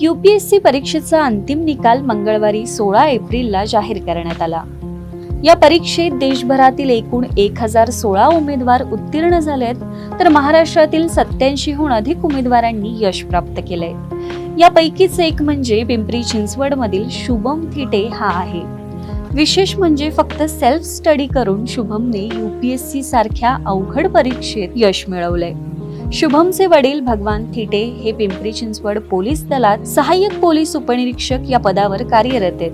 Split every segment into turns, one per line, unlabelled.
UPSC परीक्षेचा अंतिम निकाल मंगळवारी सोळा एप्रिलला जाहीर करण्यात आला. या परीक्षेत देशभरातील एकूण एक हजार सोळा उमेदवार उत्तीर्ण झालेत तर महाराष्ट्रातील सत्याऐंशीहून अधिक उमेदवारांनी यश प्राप्त केले यापैकीच एक म्हणजे पिंपरी चिंचवडमधील शुभम थिटे हा आहे. विशेष म्हणजे फक्त सेल्फ स्टडी करून शुभमने युपीएससी सारख्या अवघड परीक्षेत यश मिळवलंय. शुभमचे वडील भगवान थिटे हे पिंपरी चिंचवड पोलीस दलात सहाय्यक पोलीस उपनिरीक्षक या पदावर कार्यरत आहेत.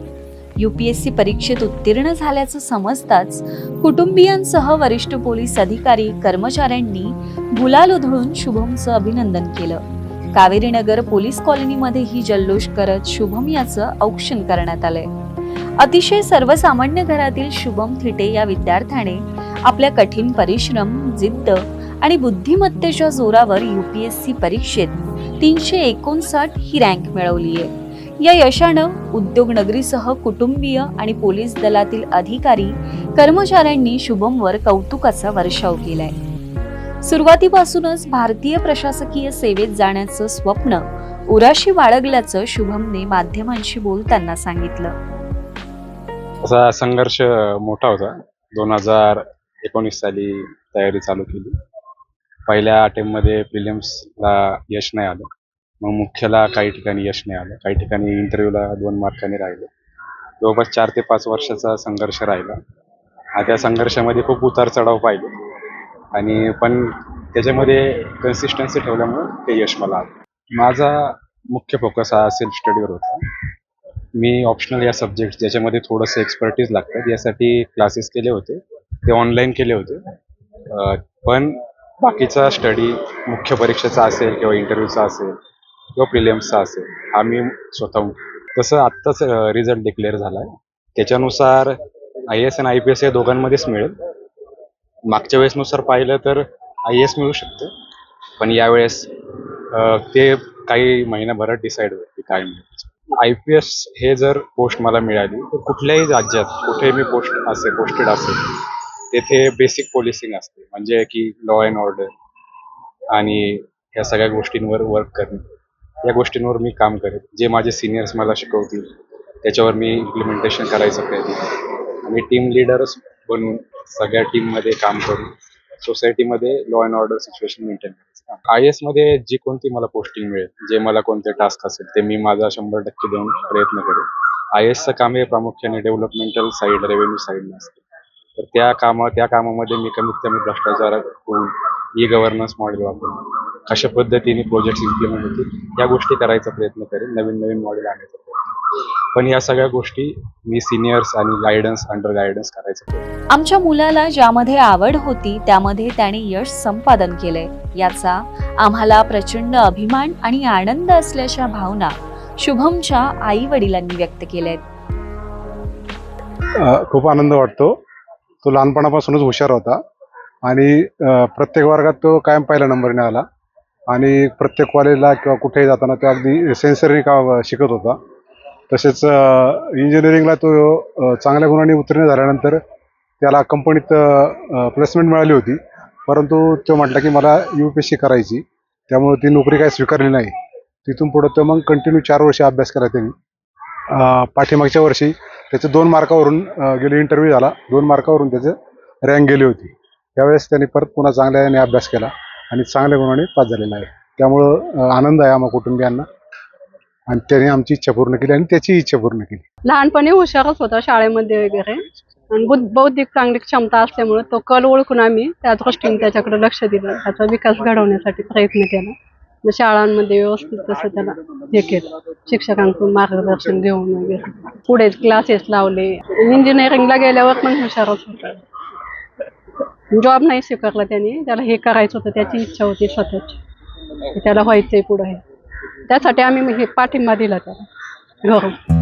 युपीएससी परीक्षेत उत्तीर्ण झाल्याचं समजताच कुटुंबियांसह वरिष्ठ पोलीस अधिकारी कर्मचाऱ्यांनी गुलाल उधळून शुभमचं अभिनंदन केलं. कावेरीनगर पोलीस पोलीस कॉलनीमध्येही जल्लोष करत शुभम याचं औक्षण करण्यात आलंय. अतिशय सर्वसामान्य घरातील शुभम थिटे या विद्यार्थ्याने आपल्या कठीण परिश्रम जिद्द आणि बुद्धिमत्तेच्या जोरावर यूपीएससी परीक्षेत तीनशे एकोणसाठ ही रँक मिळवली आहे. या यशानं उद्योगनगरीसह कुटुंबीय आणि पोलीस दलातील अधिकारी कर्मचाऱ्यांनी शुभमवर कौतुकाचा वर्षाव केलाय. सुरुवातीपासूनच भारतीय प्रशासकीय सेवेत जाण्याचं स्वप्न उराशी बाळगल्याचं शुभमने माध्यमांशी बोलताना सांगितलं.
असा संघर्ष मोठा होता. दोन हजार एकोणीस साली तयारी चालू केली. पहिल्या अटेम्पमध्ये प्रिलिम्सला यश नाही आलं. मग मुख्यला काही ठिकाणी यश नाही आलं. काही ठिकाणी इंटरव्ह्यूला दोन मार्कांनी राहिलं. जवळपास चार ते पाच वर्षाचा संघर्ष राहिला. हा त्या संघर्षामध्ये खूप उतार चढाव पाहिले. आणि पण त्याच्यामध्ये कन्सिस्टन्सी ठेवल्यामुळं ते यश मला आलं. माझा मुख्य फोकस हा सेल्फ स्टडीवर होता. मी ऑप्शनल या सब्जेक्ट ज्याच्यामध्ये थोडंसं एक्सपर्टीज लागतात यासाठी क्लासेस केले होते. ते ऑनलाईन केले होते. पण बाकीचा स्टडी मुख्य परीक्षेचा असेल किंवा इंटरव्ह्यूचा असेल किंवा प्रिलियम्सचा असेल हा मी स्वतःहून तसं आत्ताच रिझल्ट डिक्लेअर झाला आहे त्याच्यानुसार आय एस आणि आय पी एस या दोघांमध्येच मिळेल. मागच्या वेळेसनुसार पाहिलं तर आय एस मिळू शकतं. पण यावेळेस ते काही महिन्याभरात डिसाईड होईल की काय मिळेल. आय पी एस हे जर पोस्ट मला मिळाली तर कुठल्याही राज्यात कुठेही मी पोस्ट असेल पोस्टेड असेल तेथे बेसिक पोलिसिंग असते. म्हणजे की लॉ अँड ऑर्डर आणि ह्या सगळ्या गोष्टींवर वर्क करणे. या गोष्टींवर मी काम करेन. जे माझे सिनियर्स मला शिकवतील त्याच्यावर मी इम्प्लिमेंटेशन करायचा प्रयत्न करेन. आणि टीम लिडरच बनून सगळ्या टीममध्ये काम करून सोसायटीमध्ये law and order situation maintain करायचं. आय एसमध्ये जी कोणती मला पोस्टिंग मिळेल जे मला कोणते टास्क असेल ते मी माझा शंभर टक्के देऊन प्रयत्न करेन. आय एसचं काम हे प्रामुख्याने डेव्हलपमेंटल साईड रेव्हेन्यू साईडनं असते. तर त्या कामा त्या कामामध्ये मी कमीत कमी भ्रष्टाचार होऊन ई गव्हर्नन्स मॉडेल वापरून कशा पद्धतीने प्रोजेक्ट इम्प्लिमेंट होतील या गोष्टी करायचा प्रयत्न करेन नवीन नवीन मॉडेल आणायचा प्रयत्न पण या सगळ्या गोष्टी मी सिनियर्स आणि गायडन्स अंडर गायडन्स करायचा प्रयत्न
आमच्या मुलाला ज्यामध्ये आवड होती त्यामध्ये त्याने यश संपादन केलंय. याचा आम्हाला प्रचंड अभिमान आणि आनंद असल्याच्या भावना शुभमच्या आई वडिलांनी व्यक्त केल्या
खूप आनंद वाटतो. तो लहानपणापासूनच हुशार होता. आणि प्रत्येक वर्गात तो कायम पहिल्या नंबरने आला. आणि प्रत्येक कॉलेजला किंवा कुठेही जाताना तो अगदी सेन्सरी का शिकत होता. तसेच इंजिनिअरिंगला तो चांगल्या गुणांनी उत्तीर्ण झाल्यानंतर त्याला कंपनीत प्लेसमेंट मिळाली होती. परंतु तो म्हटला की मला यू पी एस सी करायची. त्यामुळे ती नोकरी काही स्वीकारली नाही. तिथून पुढं तो मग कंटिन्यू चार वर्ष अभ्यास केला त्यांनी. पाठीमागच्या वर्षी त्याचे दोन मार्कावरून गेले इंटरव्ह्यू झाला. दोन मार्कावरून त्याचे रँक गेली होती. त्यावेळेस त्यांनी परत पुन्हा चांगल्या याने अभ्यास केला आणि चांगल्या गुणाने पास झालेला आहे. त्यामुळं आनंद आहे आम्हा कुटुंबियांना. आणि त्याने आमची इच्छा पूर्ण केली आणि त्याची इच्छा पूर्ण केली.
लहानपणी हुशारच होता शाळेमध्ये वगैरे. आणि बौद्धिक चांगली क्षमता असल्यामुळे तो कल ओळखून आम्ही त्या दृष्टीने त्याच्याकडे लक्ष दिलं. त्याचा विकास घडवण्यासाठी प्रयत्न केला. मग शाळांमध्ये व्यवस्थित तसं त्याला हे केलं. शिक्षकांकडून मार्गदर्शन घेऊन वगैरे. पुढे क्लासेस लावले. इंजिनिअरिंगला गेल्यावर पण हुशारच होता. जॉब नाही स्वीकारला त्याने. त्याला हे करायचं होतं त्याची इच्छा होती स्वतःची. त्याला व्हायचंय पुढे त्यासाठी आम्ही हे पाठिंबा दिला त्याला. घरून.